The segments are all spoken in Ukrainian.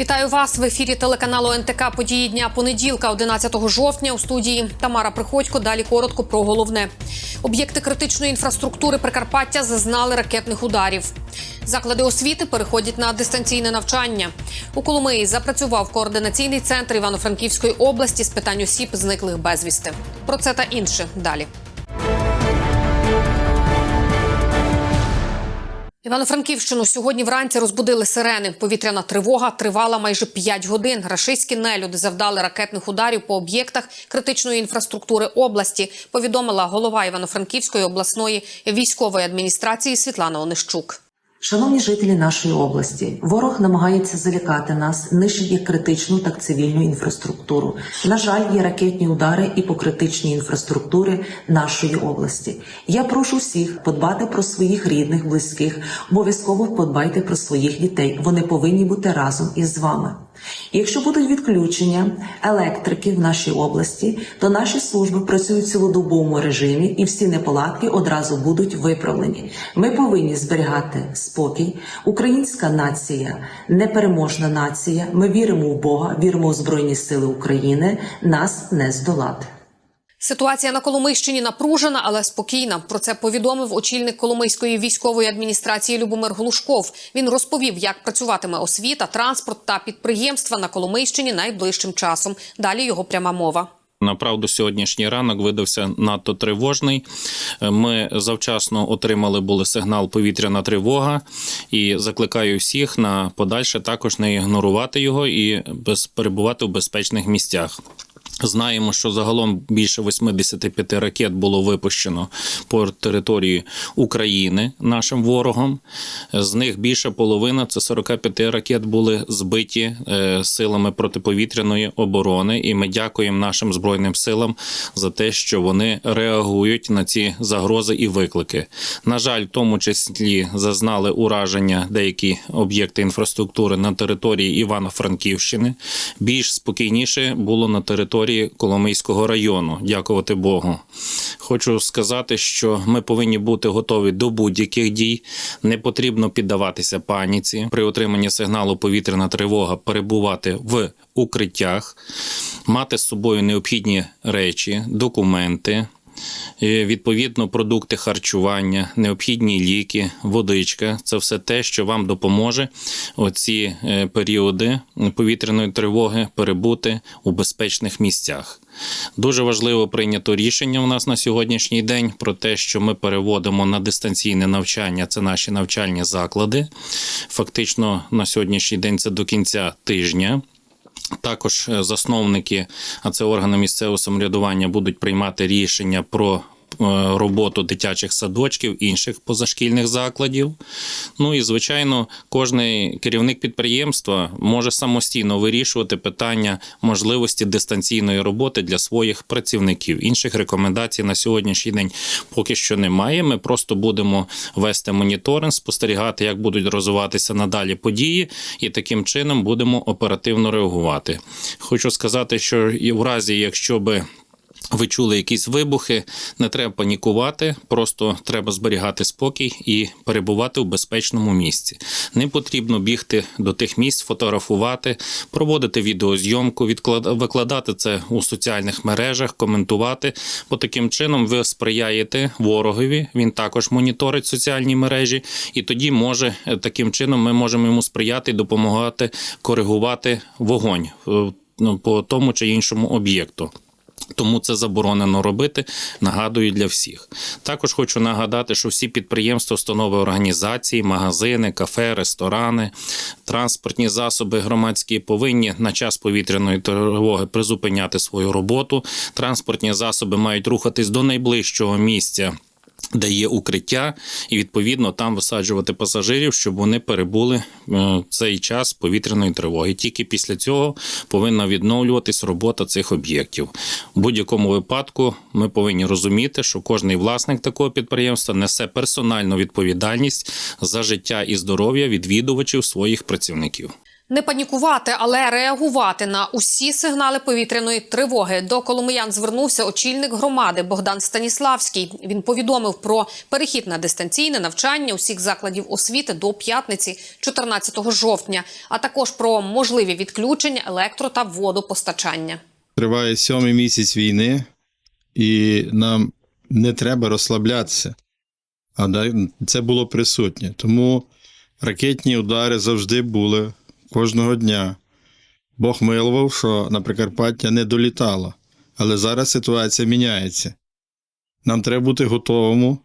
Вітаю вас в ефірі телеканалу НТК Події дня понеділка, 11 жовтня. У студії Тамара Приходько. Далі коротко про головне. Об'єкти критичної інфраструктури Прикарпаття зазнали ракетних ударів. Заклади освіти переходять на дистанційне навчання. У Коломиї запрацював координаційний центр Івано-Франківської області з питань осіб, зниклих безвісти. Про це та інше далі. Івано-Франківщину сьогодні вранці розбудили сирени. Повітряна тривога тривала майже 5 годин. Рашистські нелюди завдали ракетних ударів по об'єктах критичної інфраструктури області. Повідомила голова Івано-Франківської обласної військової адміністрації Світлана Онищук. Шановні жителі нашої області, ворог намагається залякати нас, нищить критичну, так цивільну інфраструктуру. На жаль, є ракетні удари і по критичній інфраструктури нашої області. Я прошу всіх подбати про своїх рідних, близьких. Обов'язково подбайте про своїх дітей. Вони повинні бути разом із вами. Якщо будуть відключення електрики в нашій області, то наші служби працюють в цілодобовому режимі і всі неполадки одразу будуть виправлені. Ми повинні зберігати спокій. Українська нація непереможна нація. Ми віримо в Бога, віримо в Збройні Сили України. Нас не здолати. Ситуація на Коломийщині напружена, але спокійна. Про це повідомив очільник Коломийської військової адміністрації Любомир Глушков. Він розповів, як працюватиме освіта, транспорт та підприємства на Коломийщині найближчим часом. Далі його пряма мова. Направду, сьогоднішній ранок видався надто тривожний. Ми завчасно отримали були сигнал повітряна тривога і закликаю всіх на подальше також не ігнорувати його і перебувати в безпечних місцях. Знаємо, що загалом більше 85 ракет було випущено по території України нашим ворогом. З них більше половина це 45 ракет були збиті е, силами протиповітряної оборони. І ми дякуємо нашим збройним силам за те, що вони реагують на ці загрози і виклики. На жаль, в тому числі зазнали ураження деякі об'єкти інфраструктури на території Івано-Франківщини. Більш спокійніше було на території Коломийського району. Дякувати Богу. Хочу сказати, що ми повинні бути готові до будь-яких дій. Не потрібно піддаватися паніці при отриманні сигналу повітряна тривога, перебувати в укриттях, мати з собою необхідні речі, документи. Відповідно, продукти харчування, необхідні ліки, водичка це все те, що вам допоможе оці е, періоди повітряної тривоги перебути у безпечних місцях. Дуже важливо прийнято рішення у нас на сьогоднішній день про те, що ми переводимо на дистанційне навчання. Це наші навчальні заклади. Фактично на сьогоднішній день це до кінця тижня. Також е, засновники, а це органи місцевого самоврядування, будуть приймати рішення про роботу дитячих садочків, інших позашкільних закладів. Ну і звичайно, кожний керівник підприємства може самостійно вирішувати питання можливості дистанційної роботи для своїх працівників. Інших рекомендацій на сьогоднішній день поки що немає. Ми просто будемо вести моніторинг, спостерігати, як будуть розвиватися надалі події, і таким чином будемо оперативно реагувати. Хочу сказати, що і в разі, якщо би ви чули якісь вибухи, не треба панікувати, просто треба зберігати спокій і перебувати в безпечному місці. Не потрібно бігти до тих місць, фотографувати, проводити відеозйомку, викладати це у соціальних мережах, коментувати. Бо таким чином ви сприяєте ворогові. Він також моніторить соціальні мережі, і тоді може е, таким чином ми можемо йому сприяти і допомагати коригувати вогонь е, ну, по тому чи іншому об'єкту. Тому це заборонено робити. Нагадую для всіх. Також хочу нагадати, що всі підприємства, установи організації, магазини, кафе, ресторани, транспортні засоби громадські повинні на час повітряної тривоги призупиняти свою роботу. Транспортні засоби мають рухатись до найближчого місця де є укриття, і відповідно там висаджувати пасажирів, щоб вони перебули е, цей час повітряної тривоги. Тільки після цього повинна відновлюватись робота цих об'єктів. У будь-якому випадку ми повинні розуміти, що кожний власник такого підприємства несе персональну відповідальність за життя і здоров'я відвідувачів своїх працівників. Не панікувати, але реагувати на усі сигнали повітряної тривоги. До коломиян звернувся очільник громади Богдан Станіславський. Він повідомив про перехід на дистанційне навчання усіх закладів освіти до п'ятниці, 14 жовтня, а також про можливі відключення електро та водопостачання. Триває сьомий місяць війни, і нам не треба розслаблятися. А це було присутнє. Тому ракетні удари завжди були кожного дня. Бог милував, що на Прикарпаття не долітало. Але зараз ситуація міняється. Нам треба бути готовими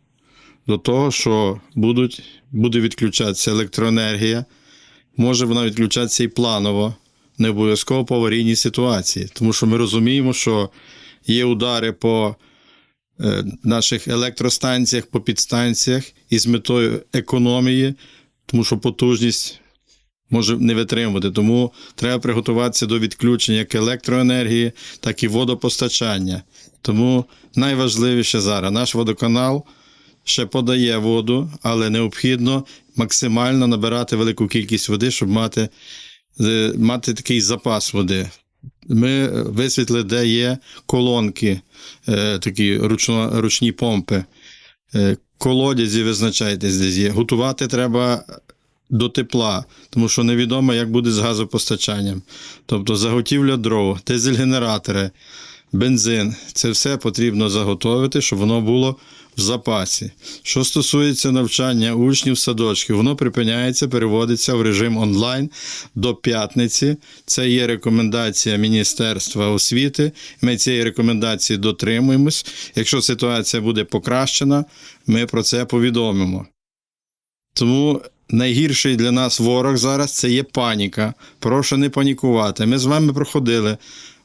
до того, що будуть, буде відключатися електроенергія. Може вона відключатися і планово, не обов'язково по аварійній ситуації. Тому що ми розуміємо, що є удари по е, наших електростанціях, по підстанціях із метою економії, тому що потужність може не витримувати. Тому треба приготуватися до відключення як електроенергії, так і водопостачання. Тому найважливіше зараз наш водоканал ще подає воду, але необхідно максимально набирати велику кількість води, щоб мати, е, мати такий запас води. Ми висвітли, де є колонки, е, такі ручно, ручні помпи. Е, колодязі визначайтесь, де є. Готувати треба до тепла, тому що невідомо, як буде з газопостачанням. Тобто заготівля дров, дизель-генератори, бензин це все потрібно заготовити, щоб воно було в запасі. Що стосується навчання учнів садочків, воно припиняється, переводиться в режим онлайн до п'ятниці. Це є рекомендація Міністерства освіти. Ми цієї рекомендації дотримуємось. Якщо ситуація буде покращена, ми про це повідомимо. Тому найгірший для нас ворог зараз це є паніка. Прошу не панікувати. Ми з вами проходили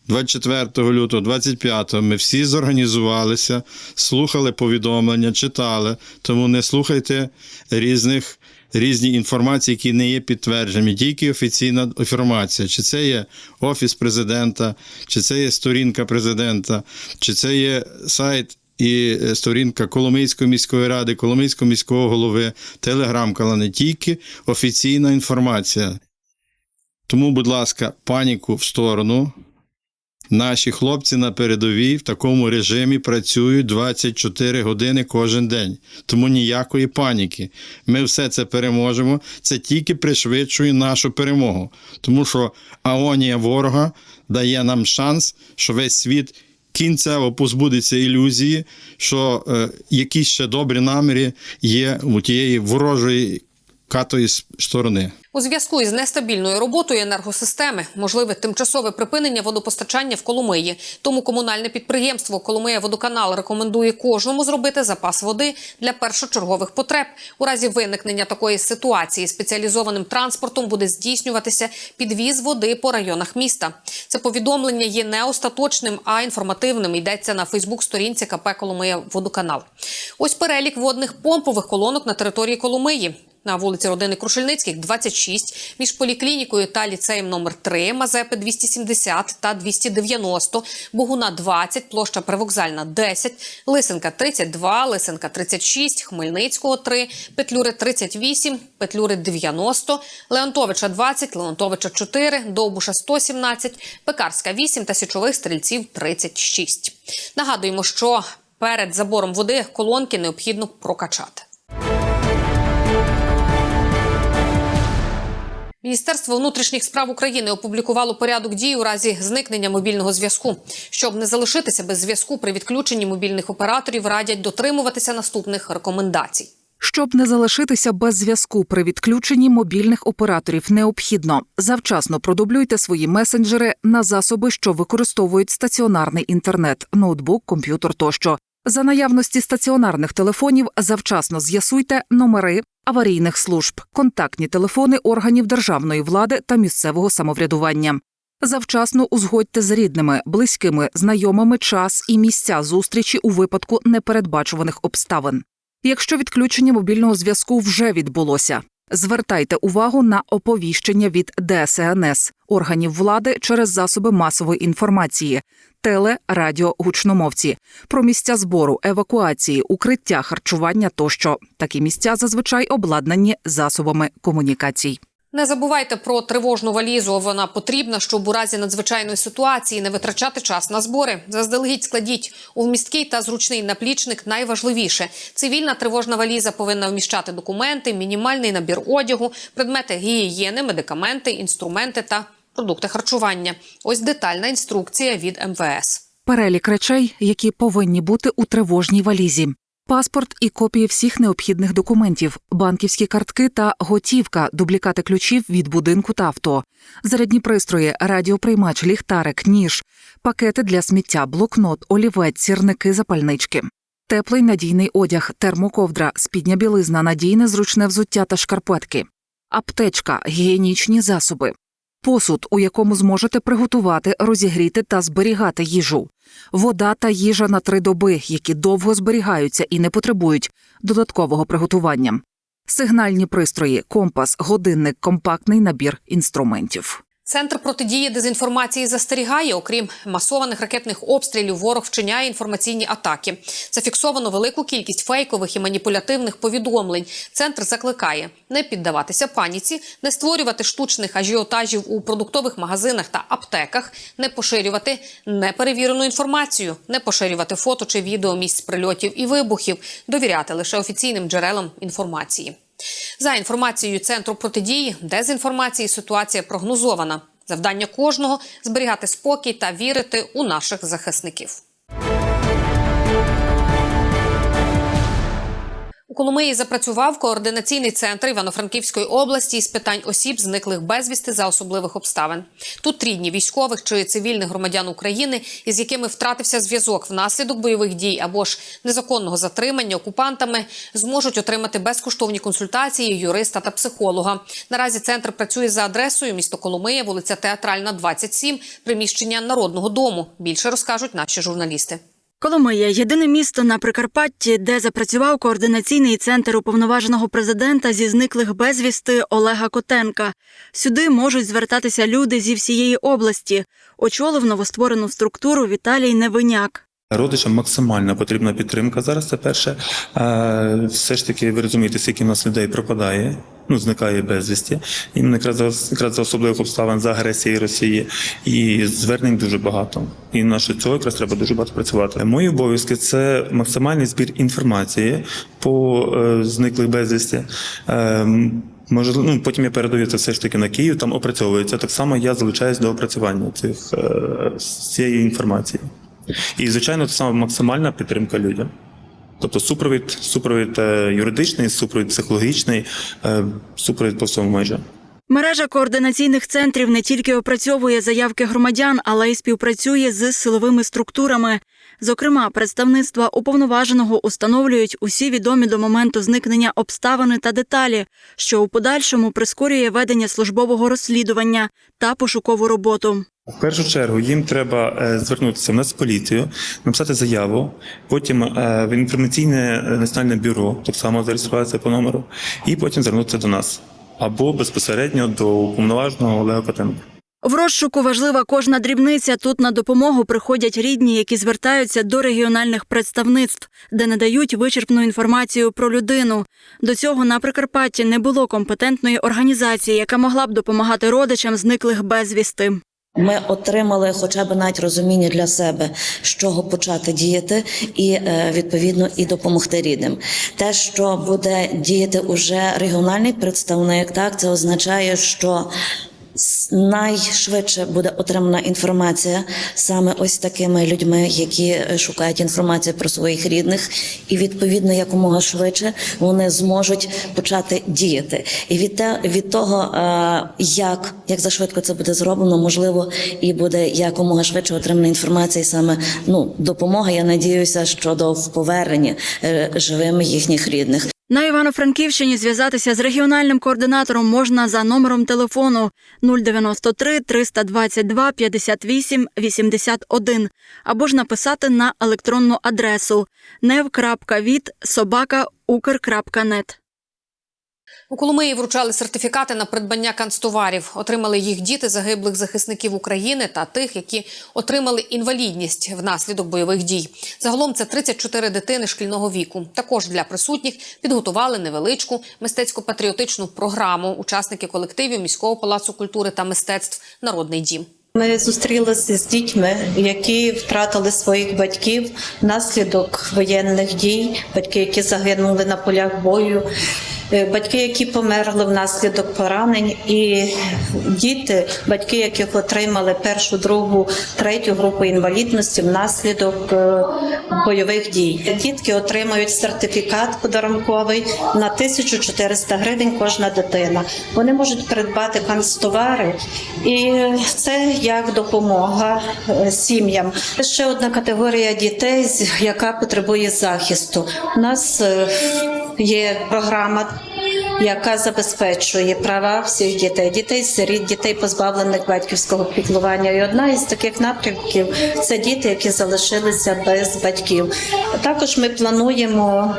24 лютого, 25 ми всі зорганізувалися, слухали повідомлення, читали. Тому не слухайте різних. Різні інформації, які не є підтверджені, тільки офіційна інформація. Чи це є офіс президента, чи це є сторінка президента, чи це є сайт і е, сторінка Коломийської міської ради, Коломийського міського голови, телеграм-канал, не тільки офіційна інформація. Тому, будь ласка, паніку в сторону. Наші хлопці на передовій в такому режимі працюють 24 години кожен день. Тому ніякої паніки. Ми все це переможемо. Це тільки пришвидшує нашу перемогу. Тому що агонія ворога дає нам шанс, що весь світ кінцево позбудеться ілюзії, що е, якісь ще добрі наміри є у тієї ворожої катої сторони. У зв'язку із нестабільною роботою енергосистеми можливе тимчасове припинення водопостачання в Коломиї. Тому комунальне підприємство Коломия Водоканал рекомендує кожному зробити запас води для першочергових потреб. У разі виникнення такої ситуації спеціалізованим транспортом буде здійснюватися підвіз води по районах міста. Це повідомлення є не остаточним, а інформативним. Йдеться на Фейсбук-сторінці КП Коломия Водоканал. Ось перелік водних помпових колонок на території Коломиї. На вулиці родини Крушельницьких 26, між поліклінікою та ліцеєм номер 3 Мазепи 270 та 290, Богуна 20, площа Привокзальна 10, Лисенка 32, Лисенка 36, Хмельницького 3, Петлюри 38, Петлюри 90, Леонтовича 20, Леонтовича 4, Довбуша 117, Пекарська 8 та Січових стрільців 36. Нагадуємо, що перед забором води колонки необхідно прокачати. Міністерство внутрішніх справ України опублікувало порядок дій у разі зникнення мобільного зв'язку. Щоб не залишитися без зв'язку при відключенні мобільних операторів, радять дотримуватися наступних рекомендацій. Щоб не залишитися без зв'язку при відключенні мобільних операторів, необхідно завчасно продублюйте свої месенджери на засоби, що використовують стаціонарний інтернет, ноутбук, комп'ютер тощо. За наявності стаціонарних телефонів завчасно з'ясуйте номери аварійних служб, контактні телефони органів державної влади та місцевого самоврядування. Завчасно узгодьте з рідними, близькими, знайомими час і місця зустрічі у випадку непередбачуваних обставин. Якщо відключення мобільного зв'язку вже відбулося, звертайте увагу на оповіщення від ДСНС органів влади через засоби масової інформації, теле, радіо, гучномовці про місця збору, евакуації, укриття, харчування тощо. Такі місця зазвичай обладнані засобами комунікацій. Не забувайте про тривожну валізу. Вона потрібна, щоб у разі надзвичайної ситуації не витрачати час на збори. Заздалегідь складіть у вмісткий та зручний наплічник. Найважливіше цивільна тривожна валіза повинна вміщати документи, мінімальний набір одягу, предмети гігієни, медикаменти, інструменти та продукти харчування. Ось детальна інструкція від МВС. Перелік речей, які повинні бути у тривожній валізі. Паспорт і копії всіх необхідних документів, банківські картки та готівка, дублікати ключів від будинку та авто, зарядні пристрої, радіоприймач, ліхтарик, ніж, пакети для сміття, блокнот, олівець, сірники, запальнички. Теплий надійний одяг, термоковдра, спідня білизна, надійне зручне взуття та шкарпетки, аптечка, гігієнічні засоби, посуд, у якому зможете приготувати, розігріти та зберігати їжу, вода та їжа на три доби, які довго зберігаються і не потребують додаткового приготування, сигнальні пристрої, компас, годинник, компактний набір інструментів. Центр протидії дезінформації застерігає, окрім масованих ракетних обстрілів, ворог вчиняє інформаційні атаки. Зафіксовано велику кількість фейкових і маніпулятивних повідомлень. Центр закликає не піддаватися паніці, не створювати штучних ажіотажів у продуктових магазинах та аптеках, не поширювати неперевірену інформацію, не поширювати фото чи відео місць прильотів і вибухів, довіряти лише офіційним джерелам інформації. За інформацією центру протидії дезінформації ситуація прогнозована. Завдання кожного зберігати спокій та вірити у наших захисників. Коломиї запрацював координаційний центр Івано-Франківської області із питань осіб, зниклих безвісти за особливих обставин. Тут рідні військових чи цивільних громадян України, із якими втратився зв'язок внаслідок бойових дій або ж незаконного затримання окупантами, зможуть отримати безкоштовні консультації юриста та психолога. Наразі центр працює за адресою місто Коломия, вулиця Театральна, 27, приміщення Народного дому. Більше розкажуть наші журналісти. Коломия єдине місто на Прикарпатті, де запрацював координаційний центр уповноваженого президента зі зниклих безвісти Олега Котенка. Сюди можуть звертатися люди зі всієї області. Очолив новостворену структуру Віталій Невиняк. Родичам максимально потрібна підтримка зараз. Це перше. Все ж таки, ви розумієте, скільки в нас людей пропадає, ну зникає безвісті. І якраз за якраз за особливих обставин за агресії Росії. І звернень дуже багато. І на що цього якраз треба дуже багато працювати. Мої обов'язки це максимальний збір інформації по е, зниклих безвісті. Е, Може, ну потім я передаю це все ж таки на Київ, там опрацьовується. Так само я залучаюсь до опрацювання цих е, цієї інформації. І, звичайно, це саме максимальна підтримка людям. Тобто супровід, супровід е, юридичний, супровід психологічний, е, супровід по всьому майже. Мережа координаційних центрів не тільки опрацьовує заявки громадян, але й співпрацює з силовими структурами. Зокрема, представництва уповноваженого установлюють усі відомі до моменту зникнення обставини та деталі, що у подальшому прискорює ведення службового розслідування та пошукову роботу. В першу чергу їм треба е, звернутися в Нацполіцію, написати заяву, потім е, в інформаційне е, національне бюро, так само зареєструватися по номеру, і потім звернутися до нас або безпосередньо до уповноваженого Олега Котенка. В розшуку важлива кожна дрібниця. Тут на допомогу приходять рідні, які звертаються до регіональних представництв, де надають вичерпну інформацію про людину. До цього на Прикарпатті не було компетентної організації, яка могла б допомагати родичам зниклих безвісти. Ми отримали хоча б навіть розуміння для себе, з чого почати діяти, і е, відповідно і допомогти рідним. Те, що буде діяти уже регіональний представник, так це означає, що найшвидше буде отримана інформація саме ось такими людьми, які е, шукають інформацію про своїх рідних, і відповідно якомога швидше вони зможуть почати діяти. І від те від того, е, як, як зашвидко це буде зроблено, можливо, і буде якомога швидше отримана інформація, і саме ну допомога. Я надіюся, щодо повернення е, живими їхніх рідних. На Івано-Франківщині зв'язатися з регіональним координатором можна за номером телефону 093 322 58 81 або ж написати на електронну адресу nev.від собака Укр.нет. У Коломиї вручали сертифікати на придбання канцтоварів. Отримали їх діти загиблих захисників України та тих, які отримали інвалідність внаслідок бойових дій. Загалом це 34 дитини шкільного віку. Також для присутніх підготували невеличку мистецько-патріотичну програму. Учасники колективів міського палацу культури та мистецтв Народний дім. Ми зустрілися з дітьми, які втратили своїх батьків внаслідок воєнних дій, батьки, які загинули на полях бою, батьки, які померли внаслідок поранень, і діти, батьки, яких отримали першу, другу, третю групу інвалідності внаслідок е, бойових дій. Дітки отримують сертифікат подарунковий на 1400 гривень кожна дитина. Вони можуть придбати канцтовари, і це як допомога е, сім'ям. Ще одна категорія дітей, яка потребує захисту. У нас е, є програма. Яка забезпечує права всіх дітей, дітей сиріт, дітей позбавлених батьківського піклування. І одна із таких напрямків це діти, які залишилися без батьків. Також ми плануємо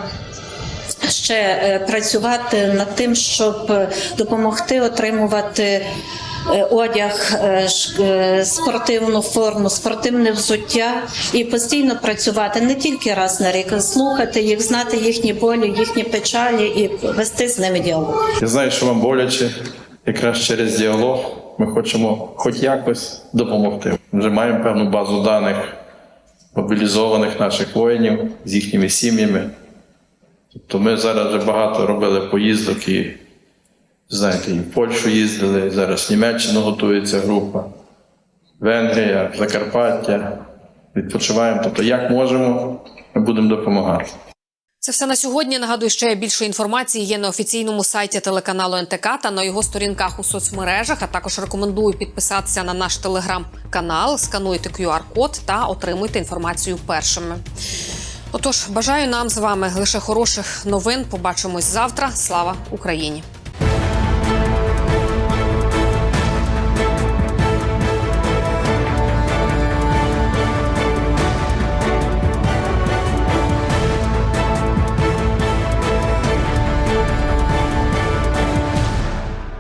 ще е, працювати над тим, щоб е, допомогти отримувати. Е, Одяг, е, е, спортивну форму, спортивне взуття і постійно працювати не тільки раз на рік, а слухати їх, знати їхні болі, їхні печалі і вести з ними діалог. Я знаю, що вам боляче. Якраз через діалог ми хочемо хоч якось допомогти. Вже маємо певну базу даних мобілізованих наших воїнів з їхніми сім'ями. Тобто ми зараз вже багато робили поїздок і знаєте, і в Польщу їздили, зараз в Німеччину готується група, Венгрія, Закарпаття. Відпочиваємо. Тобто, як можемо, ми будемо допомагати. Це все на сьогодні. Нагадую, ще більше інформації є на офіційному сайті телеканалу НТК та на його сторінках у соцмережах. А також рекомендую підписатися на наш телеграм-канал, скануйте QR-код та отримуйте інформацію першими. Отож, бажаю нам з вами лише хороших новин. Побачимось завтра. Слава Україні!